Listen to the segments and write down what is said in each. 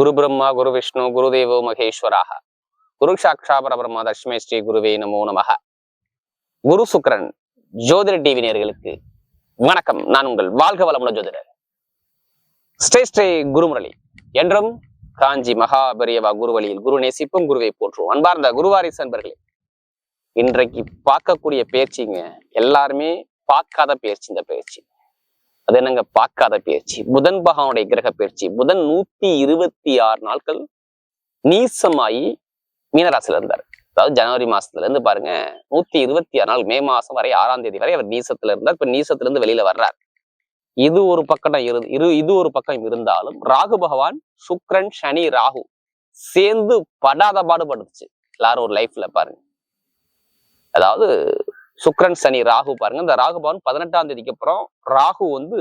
குரு பிரம்மா குரு விஷ்ணு குரு தேவோ மகேஸ்வராக. குரு சாட்சா பரபிரம்மா தஷ்மே ஸ்ரீ குருவே நமோ நமக. குரு சுக்கரன் ஜோதிட டிவி நேர்களுக்கு வணக்கம். நான் உங்கள் வாழ்க வளமுள்ள ஜோதிடர். ஸ்ரீ ஸ்ரீ குருமுரளி. என்றும் காஞ்சி மகாபெரியவா குருவழியில் குரு நேசிப்பும் குருவை போற்றுவோம் அன்பார்ந்த குருவாரிசு அன்பர்களே. இன்றைக்கு பார்க்கக்கூடிய பேச்சுங்க எல்லாருமே பார்க்காத பேச்சு இந்த பேச்சு. அது என்னங்க? பார்க்காத பயிற்சி புதன் பகவானுடைய கிரக பயிற்சி புதன் நூத்தி இருபத்தி ஆறு நாட்கள் நீசமாயி மீனராசில இருந்தார். அதாவது ஜனவரி மாசத்துல இருந்து பாருங்க நூத்தி இருபத்தி ஆறு நாள் மே மாசம் வரை ஆறாம் தேதி வரை அவர் நீசத்துல இருந்தார். இப்ப நீசத்துல இருந்து வெளியில வர்றார். இது ஒரு பக்கம் இரு இரு இது ஒரு பக்கம் இருந்தாலும் ராகு பகவான் சுக்ரன் சனி ராகு சேர்ந்து படாத பாடுபடுச்சு எல்லாரும் ஒரு லைஃப்ல பாருங்க. அதாவது சுக்ரன் சனி ராகு பாருங்க. இந்த ராகு பவன் பதினெட்டாம் தேதிக்கு அப்புறம் ராகு வந்து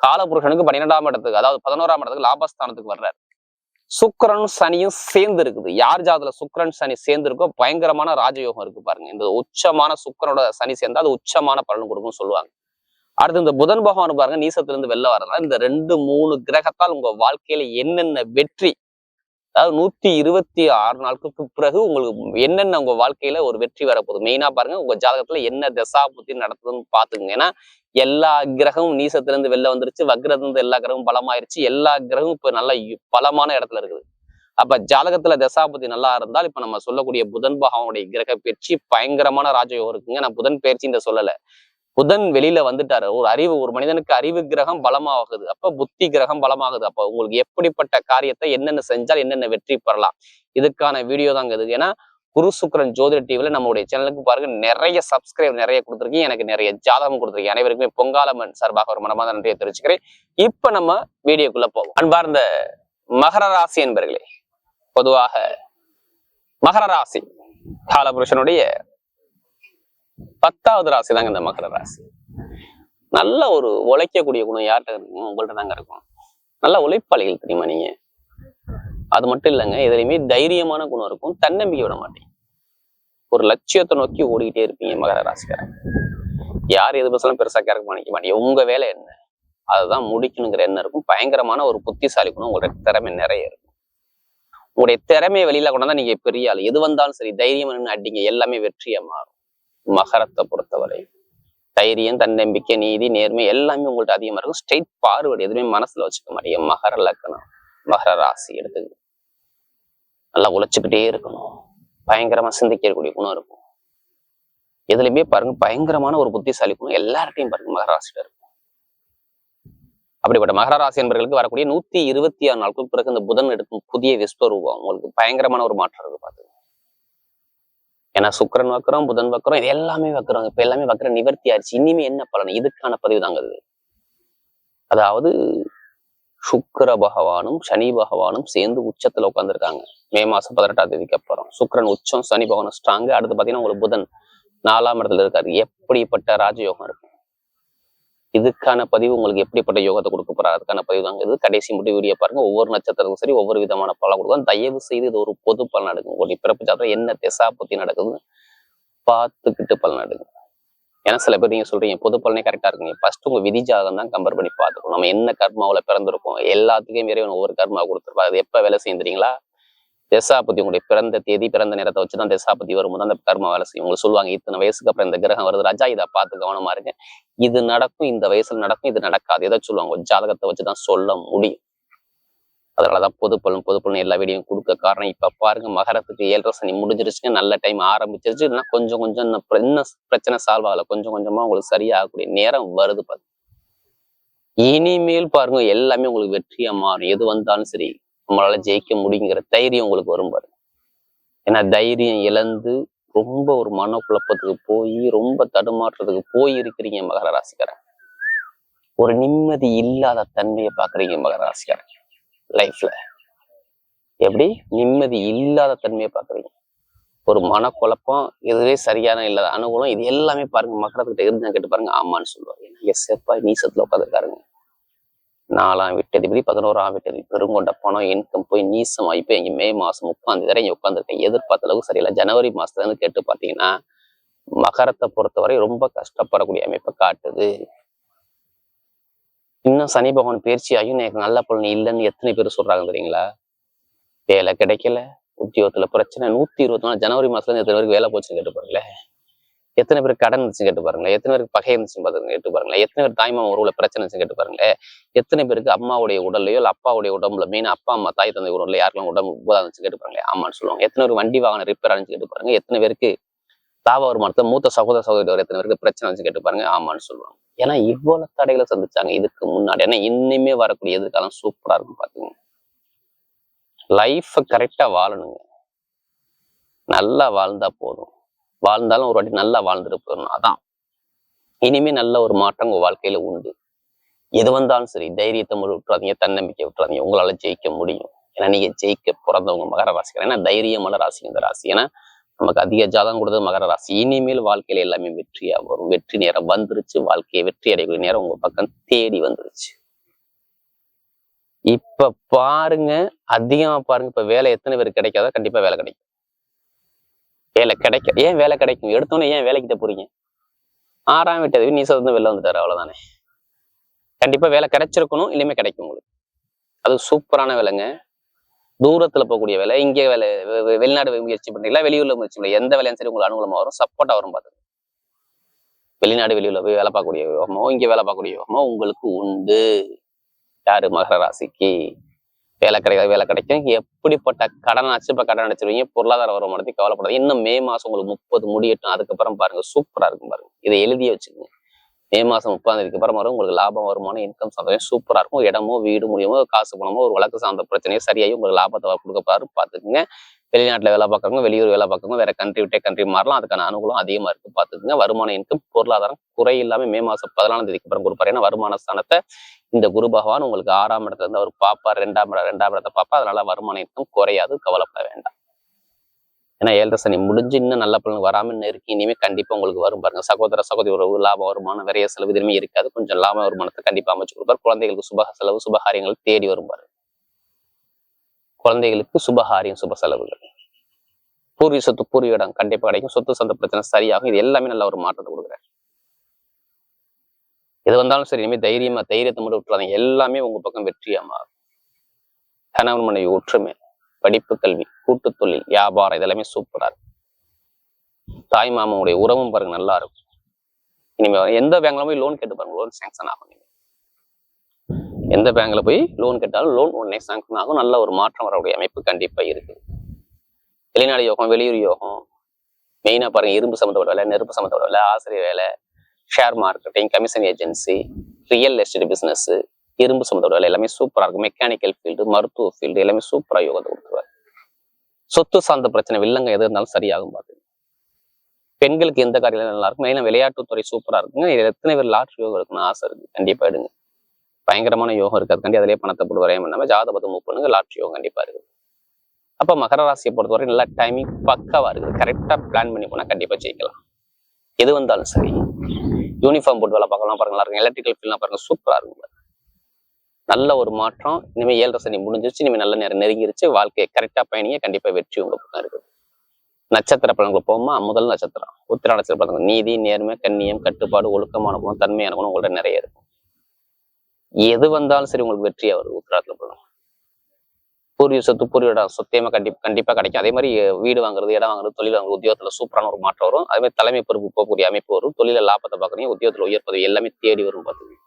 காலபுருஷனுக்கு பன்னிரெண்டாம் இடத்துக்கு அதாவது பதினோராம் இடத்துக்கு லாபஸ்தானத்துக்கு வர்றாரு. சுக்கரன் சனியும் சேர்ந்து இருக்குது. யார் ஜாதத்துல சுக்கரன் சனி சேர்ந்து இருக்கோ பயங்கரமான ராஜயோகம் இருக்கு பாருங்க. இந்த உச்சமான சுக்கரனோட சனி சேர்ந்தா அது உச்சமான பலன் கொடுக்கும்னு சொல்லுவாங்க. அடுத்து இந்த புதன் பகவான் பாருங்க நீசத்துல இருந்து வெளில வர்றதுனால இந்த ரெண்டு மூணு கிரகத்தால் உங்க வாழ்க்கையில என்னென்ன வெற்றி அதாவது நூத்தி இருபத்தி ஆறு நாட்களுக்கு பிறகு உங்களுக்கு என்னென்ன உங்க வாழ்க்கையில ஒரு வெற்றி வரப்போகுது? மெயினா பாருங்க உங்க ஜாதகத்துல என்ன தசா புத்தி நடத்துதுன்னு பாத்துக்கோங்க ஏன்னா எல்லா கிரகமும் நீசத்துல இருந்து வெளில வந்துருச்சு வக்ரத்துல இருந்து எல்லா கிரகமும் பலமாயிருச்சு. எல்லா கிரகமும் இப்ப நல்ல பலமான இடத்துல இருக்குது. அப்ப ஜாதகத்துல தசாபதி நல்லா இருந்தால் இப்ப நம்ம சொல்லக்கூடிய புதன் பகவானுடைய கிரக பயிற்சி பயங்கரமான ராஜயோகம் இருக்குங்க. நான் புதன் பயிற்சி இந்த சொல்லல. புதன் வெளியில வந்துட்டாரு. ஒரு அறிவு ஒரு மனிதனுக்கு அறிவு கிரகம் பலமாகுது. அப்ப புத்தி கிரகம் பலமாகுது. அப்ப உங்களுக்கு எப்படிப்பட்ட காரியத்தை என்னென்ன செஞ்சால் என்னென்ன வெற்றி பெறலாம்? இதுக்கான வீடியோ தாங்க இது ஏன்னா குரு சுக்கரன் ஜோதிட டிவில நம்மளுடைய சேனலுக்கு பாருங்க நிறைய சப்ஸ்கிரைப் நிறைய கொடுத்துருக்கீங்க. எனக்கு நிறைய ஜாதகம் கொடுத்துருக்கீங்க. அனைவருக்குமே பொங்காலமன் சார்பாக ஒரு மனமாத நன்றியை தெரிவிச்சுக்கிறேன். இப்ப நம்ம வீடியோக்குள்ள போவோம். அன்பார்ந்த மகர ராசி என்பர்களே பொதுவாக மகர ராசி காலபுருஷனுடைய பத்தாவது ராசி தாங்க இந்த மகர ராசி. நல்ல ஒரு உழைக்கக்கூடிய குணம் யார்கிட்ட இருக்கும் உங்கள்கிட்ட தாங்க இருக்கும். நல்ல உழைப்பாளிகள் தெரியுமா நீங்க? அது மட்டும் இல்லைங்க எதுலையுமே தைரியமான குணம் இருக்கும் தன்னம்பிக்கை விட மாட்டீங்க. ஒரு லட்சியத்தை நோக்கி ஓடிக்கிட்டே இருப்பீங்க மகர ராசிக்காரன் யார் எது பேசலாம் பெருசா கேட்க மாணிக்க மாட்டீங்க உங்க வேலை என்ன? அதுதான் முடிக்கணுங்கிற எண்ணம் இருக்கும். பயங்கரமான ஒரு புத்திசாலி குணம் உங்களுடைய திறமை நிறைய இருக்கும். உங்களுடைய திறமையை வெளியில கொண்டாந்தா நீங்க பெரிய ஆள். எது வந்தாலும் சரி தைரியம் அடிங்க. எல்லாமே வெற்றியா மாறும். மகரத்தை பொறுத்தவரை. தைரியம் தன்னம்பிக்கை நீதி நேர்மை எல்லாமே உங்கள்ட்ட அதிகமா இருக்கும். ஸ்ட்ரெயிட் பார்வர்டு எதுவுமே மனசுல வச்சுக்க மாட்டீங்க. மகர லக்கணம் மகர ராசி எடுத்துக்க நல்லா உழைச்சுக்கிட்டே இருக்கணும். பயங்கரமா சிந்திக்கக்கூடிய குணம் இருக்கும். எதுலையுமே பாருங்க பயங்கரமான ஒரு புத்திசாலி குணம் எல்லார்ட்டையும் பாருங்க மகர ராசியில இருக்கும். அப்படிப்பட்ட மகர ராசி என்பவர்களுக்கு வரக்கூடிய நூத்தி இருபத்தி ஆறு நாட்களுக்கு பிறகு இந்த புதன் எடுக்கும் புதிய விஸ்வரூபம். உங்களுக்கு பயங்கரமான ஒரு மாற்றம் இருக்கு பாத்து ஏன்னா சுக்கரன் வக்கரம் புதன் வக்கரம் இது எல்லாமே வக்கரம். இப்ப எல்லாமே வக்கர நிவர்த்தி ஆயிடுச்சு. இனிமே என்ன பலன்? இதுக்கான பதிவு தாங்க அதாவது சுக்கர பகவானும் சனி பகவானும் சேர்ந்து உச்சத்துல உட்காந்துருக்காங்க மே மாசம் பதினெட்டாம் தேதிக்கு அப்புறம். சுக்கரன் உச்சம் சனி பகவானும் ஸ்ட்ராங்கு அடுத்து பாத்தீங்கன்னா உங்களுக்கு புதன் நாலாம் இடத்துல இருக்காரு. எப்படிப்பட்ட ராஜயோகம் இருக்கும்? இதுக்கான பதிவு உங்களுக்கு எப்படிப்பட்ட யோகத்தை கொடுக்க போறாரு? அதுக்கான பதிவு தாங்க இது. கடைசி முடிவு வீடியோ பாருங்க. ஒவ்வொரு நட்சத்திரத்துக்கும் சரி ஒவ்வொரு விதமான பலன் கொடுக்கும் தயவு செய்து இது ஒரு பொது பலன் நடக்கும் உங்களுடைய பிறப்பு ஜாதகம் என்ன திசா பத்தி நடக்குதுன்னு பார்த்துக்கிட்டு பலன் எடுங்க. ஏன்னா சில பேர் நீங்க சொல்றீங்க பொது பலனே கரெக்டா இருக்குங்க. ஃபர்ஸ்ட் உங்க விதி ஜாதகம் தான் கம்பேர் பண்ணி பார்த்துக்கணும். நம்ம என்ன கர்மாவில் பிறந்திருக்கோம்? எல்லாத்துக்கும் இறைவன் ஒவ்வொரு கர்மா கொடுத்துருப்பா அது எப்ப வேலை செய்யுறீங்களா திசாபதி உங்களுடைய பிறந்த தேதி பிறந்த நேரத்தை வச்சு தான் திசாபதி வரும்போது அந்த கர்ம வேலை செய்யும். உங்களுக்கு சொல்லுவாங்க இத்தனை வயசுக்கு அப்புறம் இந்த கிரகம் வருது ராஜா இதை பார்த்து கவனமா இருங்க. இது நடக்கும் இந்த வயசுல நடக்கும் இது நடக்காது. எதை சொல்லுவாங்க? ஜாதகத்தை ஜாதகத்தை வச்சுதான் சொல்ல முடியும். அதனாலதான் பொதுப்பலன் பொதுப்பலன் எல்லா வீடியும் கொடுக்க காரணம். இப்ப பாருங்க மகரத்துக்கு ஏழரை சனி முடிஞ்சிருச்சுங்க நல்ல டைம் ஆரம்பிச்சிருச்சு. இல்லைன்னா கொஞ்சம் கொஞ்சம் என்ன பிரச்சனை சால்வ் ஆகல. கொஞ்சம் கொஞ்சமா உங்களுக்கு சரியாகக்கூடிய நேரம் வருது பாருங்க. இனிமேல் பாருங்க எல்லாமே உங்களுக்கு வெற்றியா மாறும். எது வந்தாலும் சரி நம்மளால ஜெயிக்க முடியுங்கிற தைரியம் உங்களுக்கு வரும் பாருங்க ஏன்னா தைரியம் இழந்து ரொம்ப ஒரு மன குழப்பத்துக்கு போய் ரொம்ப தடுமாற்றத்துக்கு போய் இருக்கிறீங்க மகர ராசிக்காரன். ஒரு நிம்மதி இல்லாத தன்மையை பாக்குறீங்க மகர ராசிக்காரன். லைஃப்ல எப்படி? நிம்மதி இல்லாத தன்மையை பாக்குறீங்க ஒரு மனக்குழப்பம் இதுவே சரியான இல்லாத அனுகூலம் இது எல்லாமே பாருங்க மக்கள்கிட்ட இருந்தா கேட்டு பாருங்க ஆமான்னு சொல்லுவாங்க ஏன்னா எஸ் எப்பா நீசத்துல உட்காந்துருக்காருங்க நாலாம் வீட்டதிபதி பதினோராம் வீட்டதிபதி பெருங்கொண்ட பணம் இன்கம் போய் நீசம் போய் இங்கே மே மாசம் உட்காந்து வரை இங்கே உட்காந்துருக்கேன் எதிர்பார்த்த அளவுக்கு சரியில்லை. ஜனவரி மாசத்துல இருந்து கேட்டு பார்த்தீங்கன்னா மகரத்தை பொறுத்தவரை ரொம்ப கஷ்டப்படக்கூடிய அமைப்பை காட்டுது. இன்னும் சனி பகவான் பயிற்சி ஆகியும் எனக்கு நல்ல பலன் இல்லைன்னு எத்தனை பேர் சொல்றாங்க தெரியுங்களா? வேலை கிடைக்கல. உத்தியோகத்தில் பிரச்சனை. நூத்தி இருபத்தி நாலு ஜனவரி மாதத்துலேருந்து எத்தனை பேருக்கு வேலை போச்சுன்னு கேட்டு பாருங்களேன். எத்தனை பேருக்கு கடன் இருந்துச்சு கேட்டு பாருங்களேன். எத்தனை பேருக்கு பகை இருந்துச்சு பாருங்க கேட்டு பாருங்களேன். எத்தனை பேர் தாய்மாம உறவுல பிரச்சனை இருந்துச்சு கேட்டு பாருங்களேன். எத்தனை பேருக்கு அம்மாவுடைய உடல்லையோ இல்லை அப்பாவுடைய உடம்புல மீன் அப்பா அம்மா தாய் தந்தை உடல்ல யாருக்கெல்லாம் உடம்பு உபதா இருந்துச்சு கேட்டு பாருங்களேன். ஆமான்னு சொல்லுவாங்க. எத்தனை பேர் வண்டி வாகனம் ரிப்பேர் ஆனிச்சு கேட்டு பாருங்க. எத்தனை பேருக்கு லாப வருமானத்தை மூத்த சகோதர சகோதரி எத்தனை பேருக்கு பிரச்சனை இருந்துச்சு கேட்டு பாருங்க. ஆமான்னு சொல்லுவாங்க. ஏன்னா இவ்வளவு தடைகளை சந்திச்சாங்க இதுக்கு முன்னாடி. ஏன்னா இன்னுமே வரக்கூடிய எதிர்காலம் சூப்பரா இருக்கும் பாத்துங்க லைஃப கரெக்டா வாழணுங்க. நல்லா வாழ்ந்தா போதும். வாழ்ந்தாலும் ஒரு வாட்டி நல்லா வாழ்ந்துட்டு போயிடணும். அதான். இனிமே நல்ல ஒரு மாற்றம் உங்க வாழ்க்கையில உண்டு. எது வந்தாலும் சரி தைரியத்தை முழு விட்டுறாதீங்க தன்னம்பிக்கை விட்டுறாதீங்க. உங்களால ஜெயிக்க முடியும். ஏன்னா நீங்க ஜெயிக்க பிறந்தவங்க மகர ராசிகள் ஏன்னா தைரியமான ராசி இந்த ராசி. ஏன்னா நமக்கு அதிக ஜாதகம் கொடுத்தது மகர ராசி. இனிமேல் வாழ்க்கையில எல்லாமே வெற்றியா வரும். வெற்றி நேரம் வந்துருச்சு. வாழ்க்கையை வெற்றி அடையக்கூடிய நேரம் உங்க பக்கம் தேடி வந்துருச்சு. இப்ப பாருங்க. அதிகமா பாருங்க. இப்ப வேலை எத்தனை பேருக்கு கிடைக்காதோ கண்டிப்பா வேலை கிடைக்கும். வேலை கிடைக்க ஏன் வேலை கிடைக்கும்? எடுத்தோன்னே ஏன் வேலைக்கிட்ட போறீங்க? ஆறாம் விட்டது நீ வந்து வெளில வந்துட்டாரு அவ்வளோதானே கண்டிப்பா வேலை கிடைச்சிருக்கணும் இனிமே கிடைக்கும் உங்களுக்கு. அது சூப்பரான வேலைங்க. தூரத்துல போகக்கூடிய வேலை இங்கே வேலை வெளிநாடு முயற்சி பண்றீங்களா? வெளியூர்ல முயற்சி பண்ணல எந்த வேலையும் சரி உங்களுக்கு அனுகூலமா வரும் சப்போர்ட்டா வரும் பார்த்து வெளிநாடு வெளியூர்ல போய் வேலை பார்க்கக்கூடிய யோகமோ இங்க வேலை பார்க்கக்கூடிய யோகமோ உங்களுக்கு உண்டு. யாரு மகர ராசிக்கு? வேலை கிடைக்காது வேலை கிடைக்கும். எப்படிப்பட்ட கடன் ஆச்சு இப்போ கடன் அடைச்சிருவீங்க பொருளாதார வருமானத்தை கவலைப்படாது இன்னும் மே மாசம் உங்களுக்கு முப்பது முடியட்டும் அதுக்கப்புறம் பாருங்க சூப்பரா இருக்கும் பாருங்க. இதை எழுதியே வச்சுக்கோங்க. மே மாசம் முப்பதாம் தேதிக்கு அப்புறம் வரும் உங்களுக்கு லாபம் வருமானம் இன்கம் சந்தோஷம் சூப்பரா இருக்கும். இடமோ வீடு மூலியமோ காசு பணமோ ஒரு வழக்கு சார்ந்த பிரச்சனையோ சரியாகி உங்களுக்கு லாபத்தை கொடுக்க பாரு பாத்துக்கோங்க வெளிநாட்டுல வேலை பார்க்கறவங்க வெளியூர் வேலை பார்க்குறவங்க வேற கண்ட்ரி விட்டே கண்ட்ரி மாறலாம். அதுக்கான அனுகூலம் அதிகமா இருக்கு. பார்த்துக்குங்க. வருமான இன்கம் பொருளாதாரம் குறை இல்லாமல் மே மாசம் பதினாலாம் தேதிக்கு அப்புறம் கொடுப்பாரு ஏன்னா வருமான ஸ்தானத்தை இந்த குரு பகவான் உங்களுக்கு ஆறாம் இடத்துல இருந்து அவர் பாப்பார். ரெண்டாம் இடம் ரெண்டாம் இடத்தை பாப்பா. அதனால வருமான இன்கம் குறையாது. கவலைப்பட வேண்டாம். ஏன்னா ஏழரை சனி முடிஞ்சு இன்னும் நல்ல பலன் வராமல் இருக்கு. இனிமே கண்டிப்பா உங்களுக்கு வரும் பாருங்க. சகோதர சகோதரி உறவு லாப வருமானம் நிறைய செலவு இதுமே இருக்காது. கொஞ்சம் லாப வருமானத்தை கண்டிப்பா அமைச்சு கொடுப்பார். குழந்தைகளுக்கு சுப செலவு சுபகாரியங்கள் தேடி வரும் பாருங்க. குழந்தைகளுக்கு சுபகாரியம் சுப செலவுகள். பூர்வீக சொத்து பூர்வீக இடம் கண்டிப்பா கிடைக்கும். சொத்து சந்த பிரச்சனை சரியாகும். இது எல்லாமே நல்ல ஒரு மாற்றத்தை கொடுக்குறேன். எது வந்தாலும் சரி இனிமே தைரியமா தைரியத்தை மட்டும் விட்டுறாதீங்க. எல்லாமே உங்க பக்கம் வெற்றியா மாறும் கணவன் மனைவி ஒற்றுமை படிப்பு கல்வி கூட்டு தொழில் வியாபாரம் இதெல்லாமே சூப்பரா இருக்கும் தாய் மாமாவுடைய உறவும் பாருங்க நல்லா இருக்கும். இனிமே எந்த பேங்க்ல போய் லோன் கேட்டு பாருங்க லோன் சாங்ஷன் ஆகும் எந்த பேங்க்ல போய் லோன் கேட்டாலும் லோன் உடனே சாங்ஷன் ஆகும். நல்ல ஒரு மாற்றம் வரக்கூடிய அமைப்பு கண்டிப்பா இருக்கு வெளிநாடு யோகம் வெளியூர் யோகம் மெயினா பாருங்க இரும்பு சம்மந்தப்பட்ட வேலை நெருப்பு சம்மந்தப்பட்ட வேலை ஆசிரியர் வேலை share marketing commission agency real estate business இரும்பு சம்மந்தப்பட்ட வேலை எல்லாமே சூப்பரா இருக்கும். மெக்கானிக்கல் ஃபீல்டு மருத்துவ ஃபீல்டு எல்லாமே சூப்பரா யோகத்தை கொடுத்துருவார். சொத்து சார்ந்த பிரச்சனை வில்லங்க எது இருந்தாலும் சரியாகும் பார்த்து பெண்களுக்கு எந்த காரியம் நல்லா இருக்கும் மெயினா விளையாட்டுத்துறை சூப்பரா இருக்குங்க. இதில் எத்தனை பேர் லாட்ரி யோகம் இருக்குன்னு ஆசை இருக்கு கண்டிப்பா எடுங்க. பயங்கரமான யோகம் இருக்கு அதுக்காண்டி அதிலே பணத்தை போட்டு வரையும் பண்ணாம ஜாதகத்தை மூவ் பண்ணுங்க லாட்ரி யோகம் கண்டிப்பா இருக்கு. அப்ப மகர ராசியை பொறுத்தவரை நல்லா டைமிங் பக்காவாக இருக்குது. கரெக்டா பிளான் பண்ணி போனா கண்டிப்பா ஜெயிக்கலாம். எது வந்தாலும் சரி. யூனிஃபார்ம் போட்டு வேலை பார்க்கலாம் பாருங்க. நல்லா இருக்கும். எலக்ட்ரிக்கல் ஃபீல்லாம் பாருங்க. சூப்பரா இருக்கும் நல்ல ஒரு மாற்றம். இனிமே ஏழரை சனி முடிஞ்சிருச்சு. இனிமே நல்ல நேரம் நெருங்கிருச்சு. வாழ்க்கையை கரெக்டா பயணிங்க. கண்டிப்பா வெற்றி உங்களுக்கு பக்கம் இருக்குது நட்சத்திர பலன்களுக்கு போகுமா? முதல் நட்சத்திரம். உத்திர நட்சத்திர பலன்கள். நீதி நேர்மை கண்ணியம் கட்டுப்பாடு ஒழுக்கமான குணம் தன்மையான குணம் உங்கள்ட்ட நிறைய இருக்கும். எது வந்தாலும் சரி உங்களுக்கு வெற்றியாக வருது உத்திராத்துல பூர்வீக சொத்து பூர்வீக இடம் சொத்தியமா கண்டிப்பா கண்டிப்பா கிடைக்கும். அதே மாதிரி வீடு வாங்குறது இடம் வாங்குறது தொழில் வாங்குறது உத்தியோகத்துல சூப்பரான ஒரு மாற்றம் வரும். அதே மாதிரி தலைமை பொறுப்பு போகக்கூடிய அமைப்பு வரும். தொழில லாபத்தை பாக்குறீங்க உத்தியோகத்துல உயர்ப்பது எல்லாமே தேடி வரும் பாத்துங்க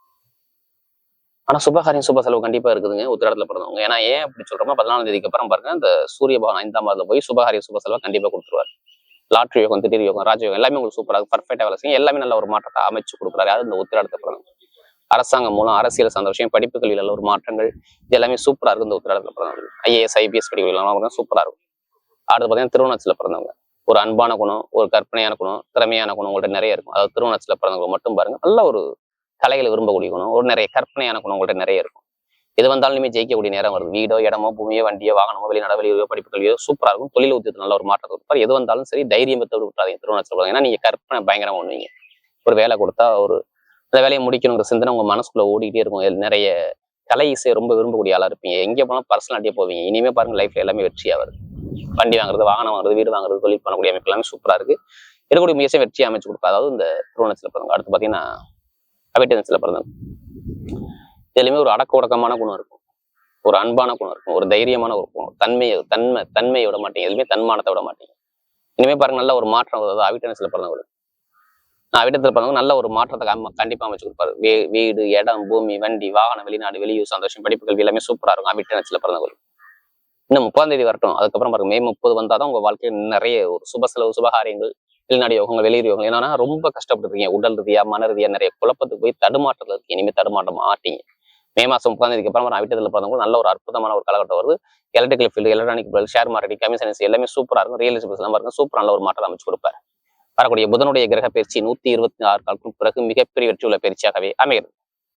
ஆனா சுபகாரியம் சுப செலவு கண்டிப்பா இருக்குதுங்க. உத்திராடத்துல பிறந்தவங்க. ஏன்னா ஏன் அப்படி சொல்றோமோ பதினாலாம் தேதிக்கு அப்புறம் பாருங்க இந்த சூரிய பகவான் ஐந்தாம் மாதத்துல போய் சுபகாரிய சுப செலவை கண்டிப்பா கொடுத்துருவாரு. லாட்ரி யோகம் திடீர் யோகம் ராஜயோகம் எல்லாமே உங்களுக்கு சூப்பராக பர்ஃபெக்டா வேலை செய்யும். எல்லாமே நல்ல ஒரு மாற்றத்தை அமைச்சு கொடுக்குறாரு. அது இந்த உத்திராடத்தை பிறந்தவங்க. அரசாங்கம் மூலம் அரசியல் சார்ந்த விஷயம் படிப்பு கல்வியில் ஒரு மாற்றங்கள் இது எல்லாமே சூப்பரா இருக்கும். இந்த உத்திராடத்துல பிறந்தவங்க. ஐஏஎஸ் ஐபிஎஸ் படிப்புகள் சூப்பரா இருக்கும். அடுத்து பார்த்தீங்கன்னா திருவண்ணாச்சல பிறந்தவங்க. ஒரு அன்பான குணம் ஒரு கற்பனையான குணம் திறமையான குணம் உங்கள்கிட்ட நிறைய இருக்கும். அதாவது திருவண்ணாச்சல பிறந்தவங்க மட்டும் பாருங்க. நல்ல ஒரு கலைகளை விரும்பக்கூடிய குணம் ஒரு நிறைய கற்பனையான குணம் உங்கள்கிட்ட நிறைய இருக்கும். எது வந்தாலுமே ஜெயிக்கக்கூடிய நேரம் வருது. வீடோ இடமோ பூமியோ வண்டியோ வாகனமோ வெளிநாடோ வெளியூரோ படிப்பு கல்வியோ சூப்பரா இருக்கும். தொழில் உத்தியத்தில் நல்ல ஒரு மாற்றத்தை கொடுப்பார் எது வந்தாலும் சரி தைரியம் பெற்று விட்டாதீங்க திருவண்ணாச்சில ஏன்னா நீங்க கற்பனை பயங்கரமா பண்ணுவீங்க. ஒரு வேலை கொடுத்தா ஒரு அந்த வேலையை முடிக்கணுங்கிற சிந்தனை உங்க மனசுக்குள்ளே ஓடிக்கிட்டே இருக்கும். நிறைய கலை இசையை ரொம்ப விரும்பக்கூடிய ஆளா இருப்பீங்க. எங்கே போனாலும் பர்சனாலிட்டியே போவீங்க. இனிமே பாருங்க லைஃப்பில் எல்லாமே வெற்றியா வருது வண்டி வாங்குறது வாகனம் வாங்குறது வீடு வாங்குறது தொழில் பண்ணக்கூடிய அமைப்பு எல்லாமே சூப்பரா இருக்கு. எடுக்கக்கூடிய முயற்சியை வெற்றி அமைச்சு கொடுப்பா. அதாவது இந்த திருவண்ணத்தில் பிறந்தவங்க அடுத்து பாத்தீங்கன்னா அபிட்டன்ஸில் பிறந்தவங்க. இதுலையுமே ஒரு அடக்க உடக்கமான குணம் இருக்கும். ஒரு அன்பான குணம் இருக்கும். ஒரு தைரியமான ஒரு குணம். தன்மையை தன்மை தன்மையை விட மாட்டீங்க. எதுவுமே தன்மானத்தை விட மாட்டீங்க. இனிமே பாருங்க நல்ல ஒரு மாற்றம் அதாவது அவிட்டனஸ்ல பிறந்தவங்களுக்கு. நான் அவிட்டத்தில் பிறந்தவங்க நல்ல ஒரு மாற்றத்தை கண்டிப்பாக கண்டிப்பா அமைச்சு கொடுப்பாரு. வீ வீடு இடம் பூமி வண்டி வாகனம் வெளிநாடு வெளியூர் சந்தோஷம் படிப்பு கல்வி எல்லாமே சூப்பரா இருக்கும். அவிட்டனஸ்ல பிறந்தவங்களுக்கு இன்னும் முப்பதாம் தேதி வரட்டும். அதுக்கப்புறம் பாருங்க மே முப்பது வந்தாதான் உங்க வாழ்க்கையில் நிறைய ஒரு சுப செலவு சுபகாரியங்கள் வெளிநாடு யோகங்கள் வெளியூர் யோகங்கள். என்னன்னா ரொம்ப கஷ்டப்பட்டுருக்கீங்க. உடல் ரீதியா மன ரீதியா நிறைய குழப்பத்துக்கு போய் தடுமாற்றத்துல இருக்கு இனிமே தடுமாட்டம் மாட்டீங்க. மே மாதம் முப்பதாம் தேதிக்கு அப்புறம் நான் வீட்டத்தில் பிறந்தவங்க நல்ல ஒரு அற்புதமான ஒரு காலகட்டம் வருது. Electrical field electronic field share marketing commissions எல்லாமே சூப்பரா இருக்கும். ரியல் எஸ்டேட் எல்லாம் பாருங்க சூப்பர் நல்ல ஒரு மாற்றம் அமைச்சு கொடுப்பாரு. வரக்கூடிய புதனுடைய கிரக பயிற்சி நூத்தி இருபத்தி ஆறு நாட்களுக்கு பிறகு மிகப்பெரிய வெற்றி உள்ள பயிற்சியாகவே அமைகிறது.